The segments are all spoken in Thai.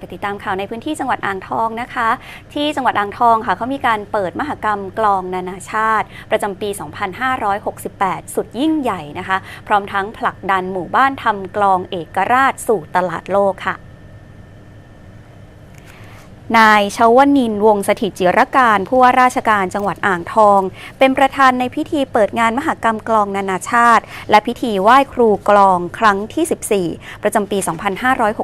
ไปติดตามข่าวในพื้นที่จังหวัดอ่างทองนะคะ ที่จังหวัดอ่างทองค่ะเขามีการเปิดมหกรรมกลองนานาชาติ ประจำปี 2568 สุดยิ่งใหญ่นะคะ พร้อมทั้งผลักดันหมู่บ้านทำกลองเอกราชสู่ตลาดโลกค่ะ นายชาวนินวงศ์สถิตจิรการผู้ว่าราชการจังหวัดอ่างทอง เป็นประธานในพิธีเปิดงานมหกรรมกลองนานาชาติ และพิธีไหว้ครูกลองครั้งที่ 14 ประจำปี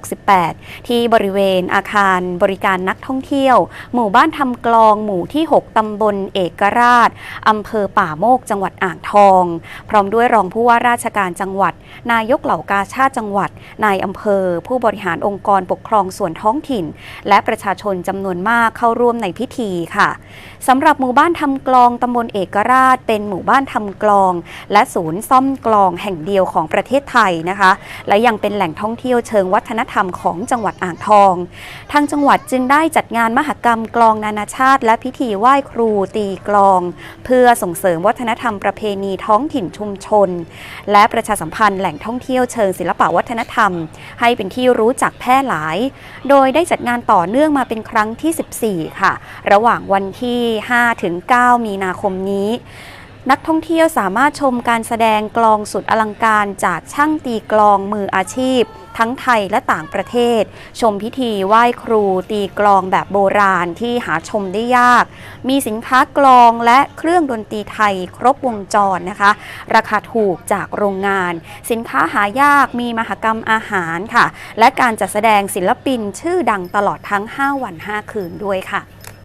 2568 ที่บริเวณอาคารบริการนักท่องเที่ยว หมู่บ้านทำกลองหมู่ที่ 6 ตำบลเอกราชอำเภอป่าโมกจังหวัดอ่างทอง พร้อมด้วยรองผู้ว่าราชการจังหวัด นายกเหล่ากาชาติจังหวัด นายอำเภอ ผู้บริหารองค์กรปกครองส่วนท้องถิ่น และประชาชนนจำนวนมากเข้าร่วมในพิธีค่ะสำหรับหมู่บ้านทำกลองตำบลเอกราช เป็นหมู่บ้านทำกลอง และศูนย์ซ่อมกลองแห่งเดียวของประเทศไทยนะคะ และยังเป็นแหล่งท่องเที่ยวเชิงวัฒนธรรมของจังหวัดอ่างทอง ทางจังหวัดจึงได้จัดงานมหกรรมกลองนานาชาติ และพิธีไหว้ครูตีกลอง เพื่อส่งเสริมวัฒนธรรมประเพณีท้องถิ่นชุมชน และประชาสัมพันธ์แหล่งท่องเที่ยวเชิงศิลปวัฒนธรรม ให้เป็นที่รู้จักแพร่หลาย โดยได้จัดงานต่อเนื่องมาเป็นครั้งที่ 14 ค่ะ ระหว่างวันที่ 5 ถึง 9 มีนาคมนี้ นักท่องเที่ยวสามารถชมการแสดงกลองสุดอลังการจากช่างตีกลองมืออาชีพ ทั้งไทยและต่างประเทศ ชมพิธีไหว้ครูตีกลองแบบโบราณที่หาชมได้ยาก มีสินค้ากลองและเครื่องดนตรีไทยครบวงจรนะคะ ราคาถูกจากโรงงาน สินค้าหายากมีมหกรรมอาหารค่ะ และการจัดแสดงศิลปินชื่อดังตลอดทั้ง 5 วัน 5 คืนด้วยค่ะ